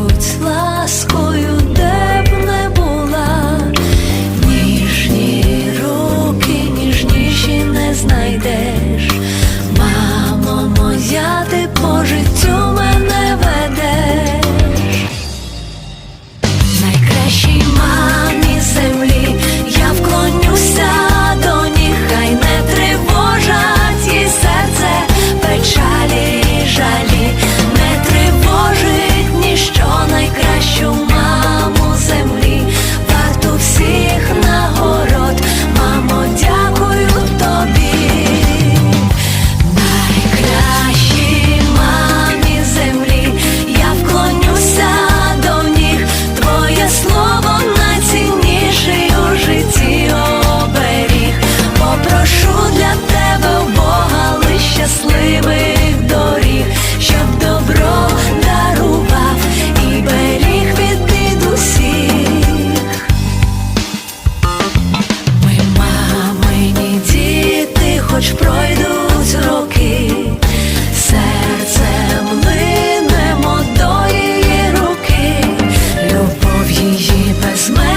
Будь ласкою хоч пройдуть роки, серце линемо до її руки, любов її без мене.